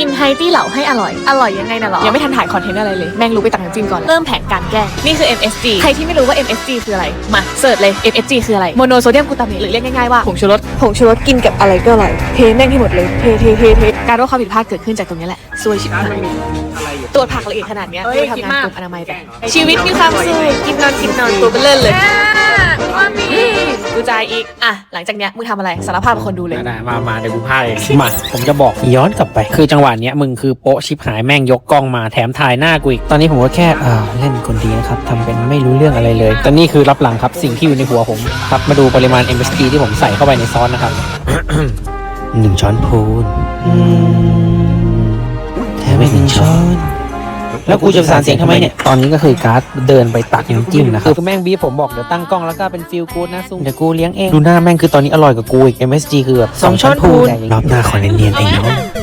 กินไฮตี้เหล่าให้อร่อย อร่อยยังไงน่ะหรอ ยังไม่ทันถ่ายคอนเทนต์อะไรเลย แม่งรู้ไปตักน้ำจิ้มก่อน เริ่มแผนการแกล้งนี่คือ MSG ใครที่ไม่รู้ว่า MSG คืออะไร มาเสิร์ชเลย MSG คืออะไร โมโนโซเดียมกลูตาเมตหรือเรียกง่ายๆว่าผงชูรส ผงชูรสกินกับอะไรก็อร่อย เทแม่งให้หมดเลย เทเทเทเทการว่าความผิดพลาดเกิดขึ้นจากตรงนี้แหละซวยชิบหายตรวจผักละเอียดขนาดเนี้ยเฮ้ยดูคิดทำงานมากกลุ่มอนามัยไปชีวิตมีความสุขกินนอนกินนอนตัวเบลเลอร์เลยว่ามีกู จ่ายอีก อะ หลังจากเนี้ยมึงทำอะไรสารภาพกับคนดูเลย ได้มา มาเดี๋ยวกูพาเลยมา ผมจะบอกย้อนกลับไป คือจังหวะเนี้ยมึงคือโป๊ะชิบหายแม่งยกกล้องมาแถมถ่ายหน้ากูอีก ตอนนี้ผมก็แค่อ่าเล่นคนดีนะครับทำเป็นไม่รู้เรื่องอะไรเลย แต่นี่คือรับหลังครับสิ่งที่อยู่ในหัวผมครับมาดูปริมาณ MSG ที่ผมใส่เข้าไปในซอสนะครับ หนึ่งช้อนพูนอืมแถมอีกหนึ่งช้อน แล้วกูจะประสานเสียงทำไมเนี่ย ตอนนี้ก็คือการ์ดเดินไปตักน้ำจิ้มนะครับคือแม่งบีบผมบอกเดี๋ยวตั้งกล้องแล้วก็เป็นฟิลกูดนะซุ่มเดี๋ยวกูเลี้ยงเองดูหน้าแม่งคือตอนนี้อร่อยกว่ากูอีก MSG คือแบบสองช้อนพูนรอบหน้าขอเนียนๆเองน้อง